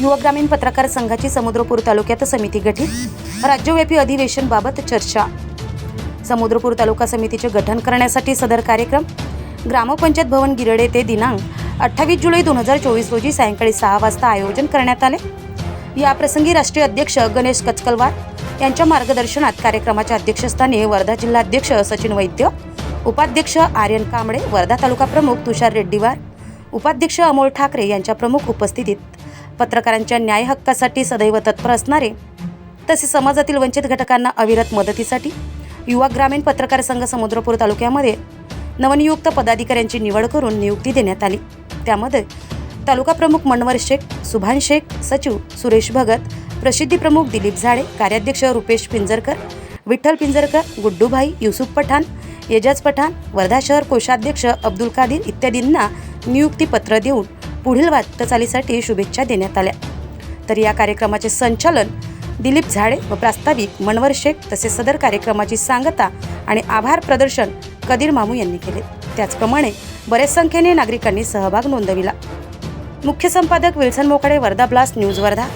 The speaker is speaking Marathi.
युवक ग्रामीण पत्रकार संघाची समुद्रपूर तालुक्यात समिती गठीत राज्यव्यापी अधिवेशनबाबत चर्चा. समुद्रपूर तालुका समितीचे गठन करण्यासाठी सदर कार्यक्रम ग्रामपंचायत भवन गिरडे ते दिनांक अठ्ठावीस जुलै दोन हजार चोवीस रोजी सायंकाळी सहा वाजता आयोजन करण्यात आले. याप्रसंगी राष्ट्रीय अध्यक्ष गणेश कचकलवार यांच्या मार्गदर्शनात कार्यक्रमाच्या अध्यक्षस्थानी वर्धा जिल्हाध्यक्ष सचिन वैद्य उपाध्यक्ष आर्यन कांबळे वर्धा तालुका प्रमुख तुषार रेड्डीवार उपाध्यक्ष अमोल ठाकरे यांच्या प्रमुख उपस्थितीत पत्रकारांच्या न्याय हक्कासाठी सदैव तत्पर असणारे तसे समाजातील वंचित घटकांना अविरत मदतीसाठी युवा ग्रामीण पत्रकार संघ समुद्रपूर तालुक्यामध्ये नवनियुक्त पदाधिकाऱ्यांची निवड करून नियुक्ती देण्यात आली. त्यामध्ये तालुका प्रमुख मनवर शेख सुभान शेख सचिव सुरेश भगत प्रसिद्धी प्रमुख दिलीप झाडे कार्याध्यक्ष रुपेश पिंजरकर विठ्ठल पिंजरकर गुड्डूभाई युसुफ पठाण एजाज पठाण वर्धा शहर कोषाध्यक्ष अब्दुल कादीर इत्यादींना नियुक्तीपत्र देऊन पुढील वाटचालीसाठी शुभेच्छा देण्यात आल्या. तर या कार्यक्रमाचे संचालन दिलीप झाडे व प्रास्ताविक मनवर शेख तसेच सदर कार्यक्रमाची सांगता आणि आभार प्रदर्शन कदीर मामू यांनी केले. त्याचप्रमाणे बऱ्याच संख्येने नागरिकांनी सहभाग नोंदविला. मुख्य संपादक Wilson Mokade Wardha blast news Wardha.